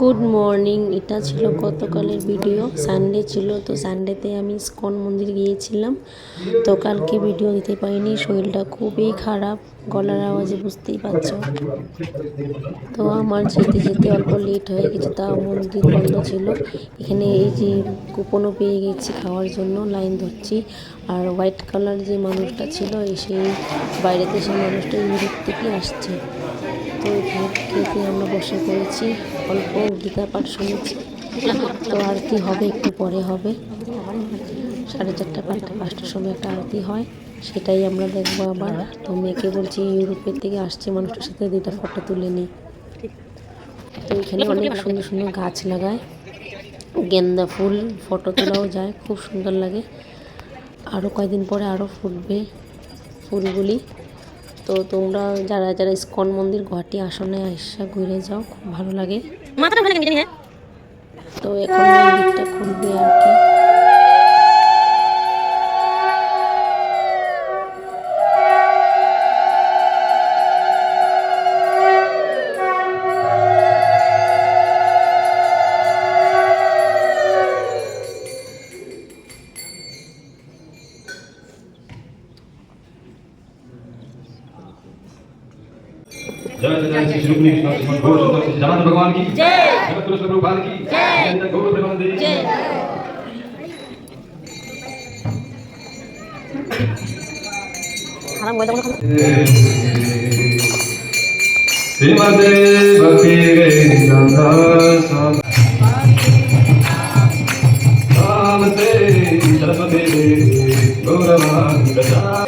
Good morning এটা ছিল গতকালের ভিডিও সানডে ছিল, তো সানডেতে আমি স্কন মন্দির গিয়েছিলাম, তো কালকে ভিডিও দিতে পারিনি, শরীরটা খুবই খারাপ, গলার আওয়াজে বুঝতেই পারছ। তো আমার যেতে যেতে অল্প লেট হয়ে গেছে তা মন্দির বন্ধ ছিল, এখানে এই যে কুপনও পেয়ে গেছি খাওয়ার জন্য, লাইন ধরছি, আর হোয়াইট কালার যে মানুষটা ছিল, এসে বাইরে দেশের মানুষটা ইউরোপ থেকে আসছে, তো এখানে খেতে আমরা বসে পড়েছি, অল্প গীতা পাঠ শুনেছি। তো আরতি হবে, একটু পরে হবে। সাড়ে চারটা পাঁচটা পাঁচটার সময় একটা আরতি হয়, সেটাই আমরা দেখব আবার। তো মেয়েকে বলছি, ইউরোপের থেকে আসছে মানুষটার সাথে, দুইটা ফটো তুলে নিই তো এখানে অনেক সুন্দর সুন্দর গাছ লাগায়। গেন্দা ফুল, ফটো তোলাও যায়, খুব সুন্দর লাগে। আরও কয়েকদিন পরে আরও ফুটবে ফুলগুলি। তো তোমরা যারা যারা ইস্কন মন্দির গুয়াহাটি আসনে আসা ঘুরে যাও খুব ভালো লাগে। মাথাটা ভালো কেন হ্যাঁ? তো এখন মন্দিরটা খুলবে আর কি। जय जय श्री श्री कृष्ण गौर सुंदर भगवान की। जय। जगत पुरुष प्रभुपाल की। जय। जय। गौर प्रभु जय। हम गोदा को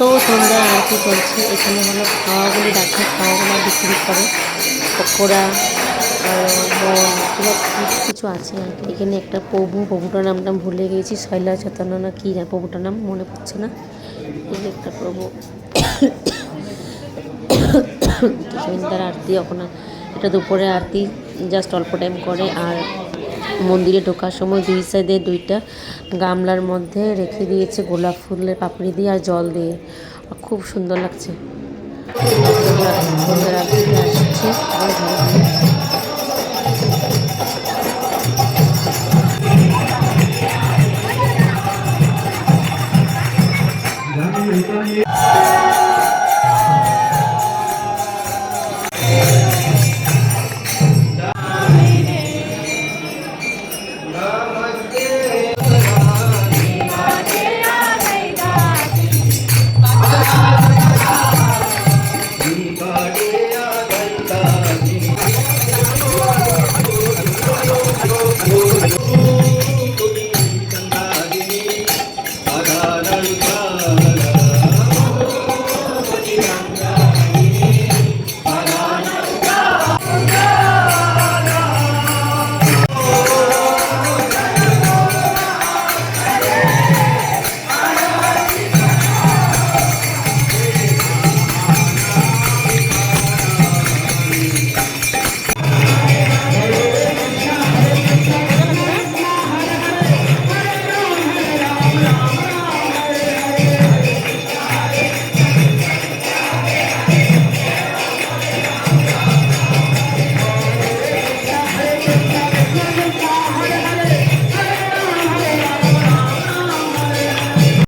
তো সন্ধ্যায় আরতি চলছে এখানে হলো খাওয়াগুলি রাখে খাওয়াগুলো বিক্রি করে। পকোড়া কিছু আছে আর কি। এখানে একটা প্রভু প্রভুটার নামটা ভুলে গেছি, শৈলা চৈতন্য না কী জানি প্রভুটার নাম মনে পড়ছে না। এই একটা প্রভু সন্ধ্যার আরতি ওখানে এটা দুপুরে আরতি জাস্ট অল্প টাইম করে। আর মন্দিরে ঢোকার সময় দুই সাইডে দুইটা গামলার মধ্যে রেখে দিয়েছে গোলাপ ফুলের পাপড়ি দিয়ে আর জল দিয়ে খুব সুন্দর লাগছে Yeah.